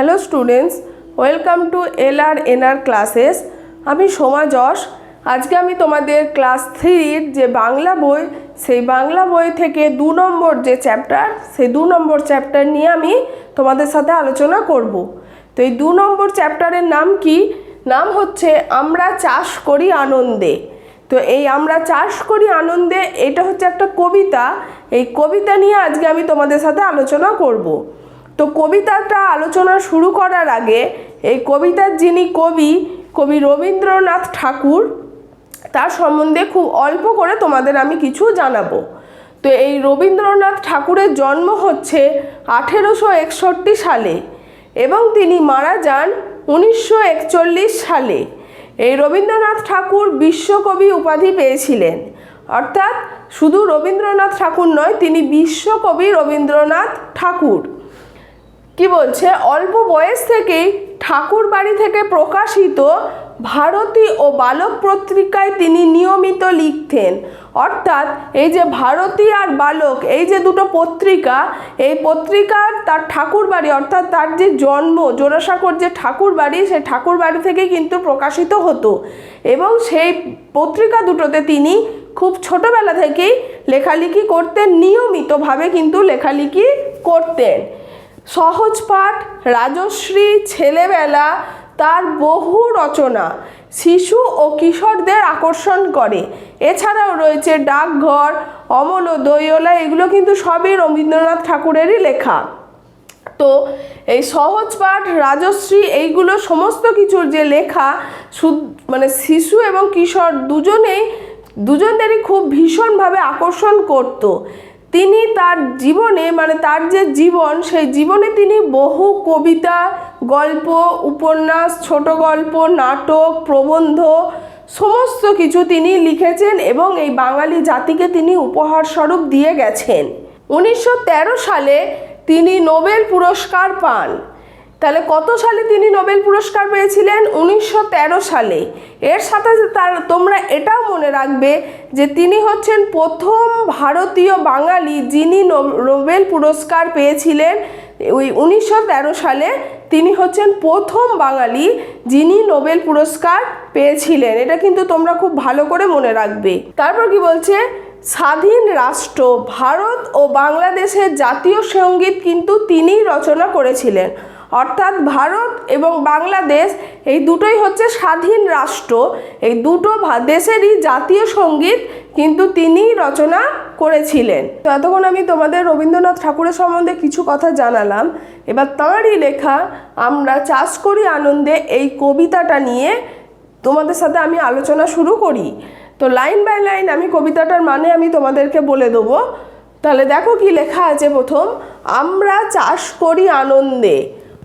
Hello students, welcome to L R N R classes. আমি সোমা যশ। আজকে আমি তোমাদের ক্লাস থ্রির যে বাংলা বই, সেই বাংলা বই থেকে দু নম্বর যে চ্যাপ্টার, সেই দু নম্বর চ্যাপ্টার নিয়ে আমি তোমাদের সাথে আলোচনা করব। তো এই দু নম্বর চ্যাপ্টারের নাম কি? নাম হচ্ছে আমরা চাষ করি আনন্দে। তো এই আমরা চাষ করি আনন্দে, এটা হচ্ছে একটা কবিতা। এই কবিতা নিয়ে আজকে আমি তোমাদের সাথে আলোচনা করব। তো কবিতাটা আলোচনা শুরু করার আগে এই কবিতার যিনি কবি কবি রবীন্দ্রনাথ ঠাকুর, তার সম্বন্ধে খুব অল্প করে তোমাদের আমি কিছু জানাব। তো এই রবীন্দ্রনাথ ঠাকুরের জন্ম হচ্ছে আঠেরোশো একষট্টি সালে এবং তিনি মারা যান উনিশশো একচল্লিশ সালে। এই রবীন্দ্রনাথ ঠাকুর বিশ্বকবি উপাধি পেয়েছিলেন। অর্থাৎ শুধু রবীন্দ্রনাথ ঠাকুর নয়, তিনি বিশ্বকবি রবীন্দ্রনাথ ঠাকুর। কি বলছে? অল্প বয়স থেকেই ঠাকুর বাড়ি থেকে প্রকাশিত ভারতী ও বালক পত্রিকায় তিনি নিয়মিত লিখতেন। অর্থাৎ এই যে ভারতী আর বালক, এই যে দুটো পত্রিকা, এই পত্রিকার তার ঠাকুর বাড়ি, অর্থাৎ তার যে জন্ম, জোড়াসাঁকোর যে ঠাকুর বাড়ি, সেই ঠাকুর বাড়ি থেকে কিন্তু প্রকাশিত হতো। এবং সেই পত্রিকা দুটোতে তিনি খুব ছোটবেলা থেকেই লেখালেখি করতেন, নিয়মিতভাবে কিন্তু লেখালেখি করতেন। সহজ পাঠ, রাজশ্রী, ছেলেবেলা, তার বহু রচনা। শিশু ও কিশোরদের আকর্ষণ করে। এছাড়াও রয়েছে ডাকঘর অমল ও দইওলা এগুলো কিন্তু সবই রবীন্দ্রনাথ ঠাকুরেরই লেখা। তো এই সহজ পাঠ, রাজশ্রী, এইগুলো সমস্ত কিছুর যে লেখা মানে শিশু এবং কিশোর দুজনেই দুজনেরই খুব ভীষণভাবে আকর্ষণ করত। তিনি তার জীবনে মানে তার যে জীবন, সেই জীবনে তিনি বহু কবিতা, গল্প, উপন্যাস, ছোট গল্প, নাটক, প্রবন্ধ, সমস্ত কিছু তিনি লিখেছেন এবং এই বাঙালি জাতিকে তিনি উপহার স্বরূপ দিয়ে গেছেন। উনিশশো তেরো সালে তিনি নোবেল পুরস্কার পান। তাহলে কত সালে তিনি নোবেল পুরস্কার পেয়েছিলেন? উনিশশো তেরো সালে। এর সাথে তার, তোমরা এটাও মনে রাখবে যে তিনি হচ্ছেন প্রথম ভারতীয় বাঙালি যিনি নোবেল পুরস্কার পেয়েছিলেন। ওই উনিশশো তেরো সালে তিনি হচ্ছেন প্রথম বাঙালি যিনি নোবেল পুরস্কার পেয়েছিলেন। এটা কিন্তু তোমরা খুব ভালো করে মনে রাখবে। তারপর কি বলছে? স্বাধীন রাষ্ট্র, ভারত ও বাংলাদেশের জাতীয় সংগীত কিন্তু তিনিই রচনা করেছিলেন। অর্থাৎ ভারত এবং বাংলাদেশ, এই দুটোই হচ্ছে স্বাধীন রাষ্ট্র। এই দুটো দেশেরই জাতীয় সংগীত কিন্তু তিনিই রচনা করেছিলেন। তো এতক্ষণ আমি তোমাদের রবীন্দ্রনাথ ঠাকুরের সম্বন্ধে কিছু কথা জানালাম। এবার তাঁরই লেখা, আমরা চাষ করি আনন্দে, এই কবিতাটা নিয়ে তোমাদের সাথে আমি আলোচনা শুরু করি। তো লাইন বাই লাইন আমি কবিতাটার মানে আমি তোমাদেরকে বলে দেবো। তাহলে দেখো কি লেখা আছে প্রথম, আমরা চাষ করি আনন্দে।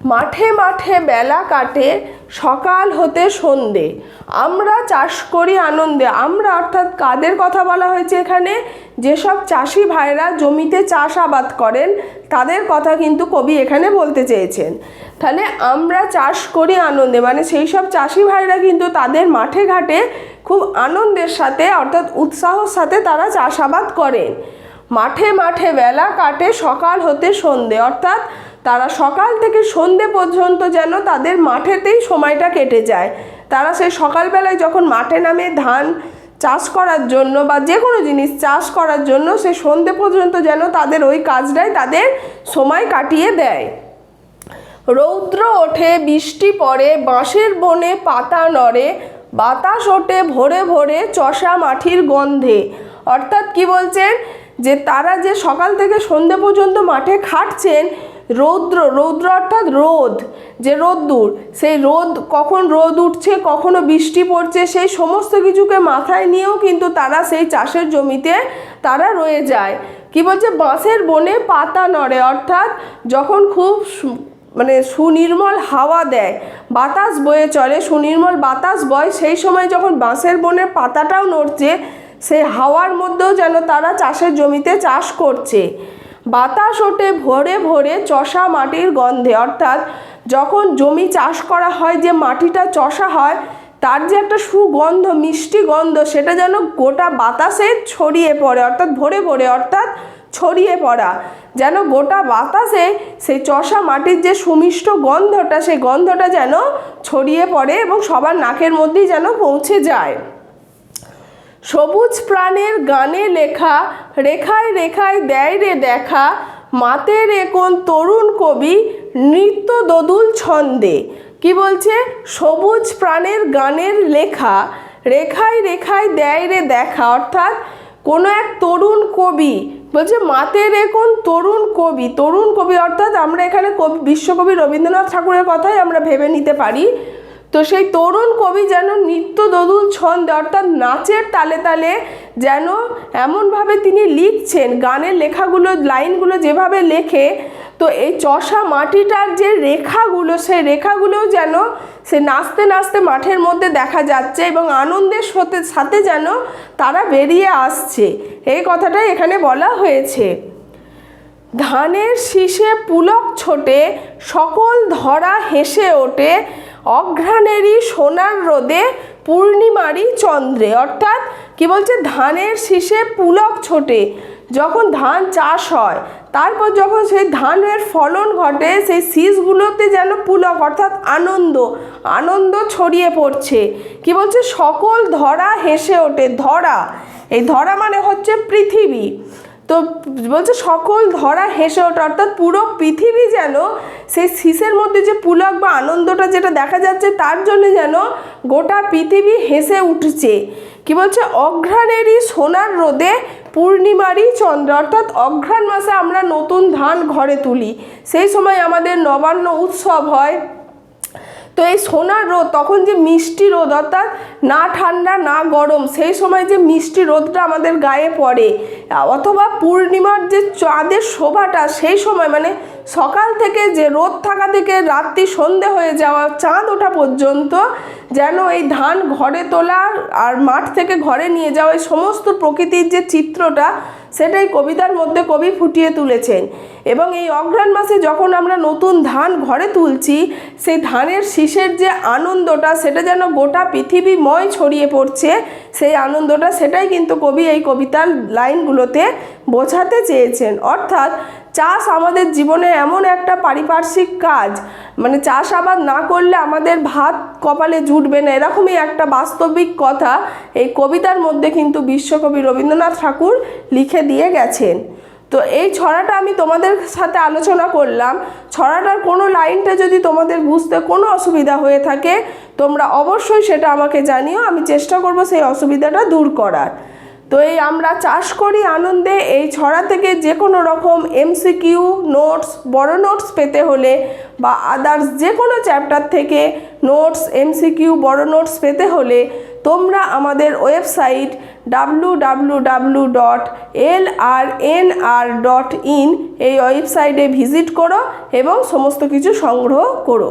মাঠে মাঠে বেলা কাটে, সকাল হতে সন্ধে। আমরা চাষ করি আনন্দে। আমরা অর্থাৎ কাদের কথা বলা হয়েছে এখানে? যেসব চাষি ভাইরা জমিতে চাষাবাদ করেন, তাদের কথা কিন্তু কবি এখানে বলতে চেয়েছেন। তাহলে আমরা চাষ করি আনন্দে। মানে সেই সব চাষি ভাইরা কিন্তু তাদের মাঠে ঘাটে খুব আনন্দের সাথে, অর্থাৎ উৎসাহর সাথে তারা চাষাবাদ করেন। মাঠে মাঠে বেলা কাটে, সকাল হতে সন্ধে। অর্থাৎ তারা সকাল থেকে সন্ধে পর্যন্ত যেন তাদের মাঠেতেই সময়টা কেটে যায়। তারা সেই সকালবেলায় যখন মাঠে নামে ধান চাষ করার জন্য বা যে কোনো জিনিস চাষ করার জন্য, সে সন্ধে পর্যন্ত যেন তাদের ওই কাজটাই তাদের সময় কাটিয়ে দেয়। রৌদ্র ওঠে, বৃষ্টি পড়ে, বাঁশের বনে পাতা নড়ে, বাতাস ওঠে ভোরে ভোরে চষা মাটির গন্ধে। অর্থাৎ কি বলছেন? যে তারা যে সকাল থেকে সন্ধে পর্যন্ত মাঠে খাটছেন, রৌদ্র রৌদ্র অর্থাৎ রোদ, যে রোদ্দুর সেই রোদ কখন রোদ উঠছে, কখনো বৃষ্টি পড়ছে, সেই সমস্ত কিছুকে মাথায় নিয়েও কিন্তু তারা সেই চাষের জমিতে তারা রয়ে যায়। কি বলছে? বাঁশের বনে পাতা নড়ে, অর্থাৎ যখন খুব মানে সুনির্মল হাওয়া দেয়, বাতাস বয়ে চলে, সুনির্মল বাতাস বয়, সেই সময় যখন বাঁশের বনের পাতাটাও নড়ছে সেই হাওয়ার মধ্যেও যেন তারা চাষের জমিতে চাষ করছে। বাতাস ওঠে ভোরে ভোরে চষা মাটির গন্ধে। অর্থাৎ যখন জমি চাষ করা হয়, যে মাটিটা চষা হয়, তার যে একটা সুগন্ধ, মিষ্টি গন্ধ, সেটা যেন গোটা বাতাসে ছড়িয়ে পড়ে। অর্থাৎ ভরে ভরে, অর্থাৎ ছড়িয়ে পড়া। যেন গোটা বাতাসে সেই চষা মাটির যে সুমিষ্ট গন্ধটা, সেই গন্ধটা যেন ছড়িয়ে পড়ে এবং সবার নাকের মধ্যেই যেন পৌঁছে যায়। সবুজ প্রাণের গানে লেখা, রেখায় রেখায় দেয় রে দেখা মাতের একন তরুণ কবি, নৃত্য দোদুল ছন্দে। কি বলছে? সবুজ প্রাণের গানের লেখা, রেখায় রেখায় দেয় রে দেখা, অর্থাৎ কোনো এক তরুণ কবি, বলছে মাতের এখন তরুণ কবি তরুণ কবি অর্থাৎ আমরা এখানে কবি, বিশ্বকবি রবীন্দ্রনাথ ঠাকুরের কথাই আমরা ভেবে নিতে পারি। তো সেই তরুণ কবি যেন নিত্য দোদুল ছন্দে অর্থাৎ নাচের তালে তালে যেন এমনভাবে তিনি লিখছেন, গানের লেখাগুলো, লাইনগুলো যেভাবে লেখে, তো এই চষা মাটিটার যে রেখাগুলো, সেই রেখাগুলোও যেন সে নাচতে নাচতে মাঠের মধ্যে দেখা যাচ্ছে এবং আনন্দের সাথে সাথে যেন তারা বেরিয়ে আসছে। এই কথাটাই এখানে বলা হয়েছে। ধানের শীষে পুলক ছোটে, সকল ধরা হেসে ওঠে অঘ্রাণেরই সোনার রোদে পূর্ণিমারই চন্দ্রে। অর্থাৎ কি বলছে? ধানের শীষে পুলক ছোটে। যখন ধান চাষ হয়, তারপর যখন সেই ধানের ফলন ঘটে, সেই শীষগুলোতে যেন পুলক, অর্থাৎ আনন্দ আনন্দ ছড়িয়ে পড়ছে। কি বলছে? সকল ধরা হেসে ওঠে। ধরা, এই ধরা মানে হচ্ছে পৃথিবী। তো বলছে সকল ধরা হেসে ওঠে। অর্থাৎ পুরো পৃথিবী যেন সেই শীষের মধ্যে যে পুলক বা আনন্দটা যেটা দেখা যাচ্ছে, তার জন্য যেন গোটা পৃথিবী হেসে উঠছে। কি বলছে? অঘ্রাণেরই সোনার রোদে পূর্ণিমারই চন্দ্র। অর্থাৎ অঘ্রাণ মাসে আমরা নতুন ধান ঘরে তুলি। সেই সময় আমাদের নবান্ন উৎসব হয়। তো এই সোনার রোদ, তখন যে মিষ্টি রোদ, অর্থাৎ না ঠান্ডা, না গরম, সেই সময় যে মিষ্টি রোদটা আমাদের গায়ে পড়ে, অথবা পূর্ণিমার যে চাঁদের শোভাটা, সেই সময় মানে সকাল থেকে যে রোদ থাকা থেকে রাত্রি সন্ধে হয়ে যাওয়া, চাঁদ ওঠা পর্যন্ত যেন এই ধান ঘরে তোলা আর মাঠ থেকে ঘরে নিয়ে যাওয়া, এই সমস্ত প্রকৃতির যে চিত্রটা সেটাই কবিতার মধ্যে কবি ফুটিয়ে তুলেছেন। এবং এই অঘ্রাণ মাসে যখন আমরা নতুন ধান ঘরে তুলছি, সেই ধানের শীষের যে আনন্দটা, সেটা যেন গোটা পৃথিবীময় ছড়িয়ে পড়ছে, সেই আনন্দটা, সেটাই কিন্তু কবি এই কবিতার লাইনগুলোতে বোঝাতে চেয়েছেন। অর্থাৎ চাষ আমাদের জীবনে এমন একটা পারিপার্শ্বিক কাজ মানে চাষাবাদ না করলে আমাদের ভাত কপালে জুটবে না। এরকমই একটা বাস্তবিক কথা এই কবিতার মধ্যে কিন্তু বিশ্বকবি রবীন্দ্রনাথ ঠাকুর লিখে দিয়ে গেছেন। তো এই ছড়াটা আমি তোমাদের সাথে আলোচনা করলাম। ছড়াটার কোনো লাইনটা যদি তোমাদের বুঝতে কোনো অসুবিধা হয়ে থাকে, তোমরা অবশ্যই সেটা আমাকে জানিও। আমি চেষ্টা করব সেই অসুবিধাটা দূর করার। তো এই আমরা চাষ করি আনন্দে, এই ছড়া থেকে যে কোনো রকম এমসিকিউ নোটস বড় নোটস পেতে হলে বা আদার্স যে কোনো চ্যাপ্টার থেকে নোটস এমসিকিউ বড় নোটস পেতে হলে তোমরা আমাদের website W W W dot L R N R dot in এই ওয়েবসাইটে ভিজিট করো এবং সমস্ত কিছু সংগ্রহ করো।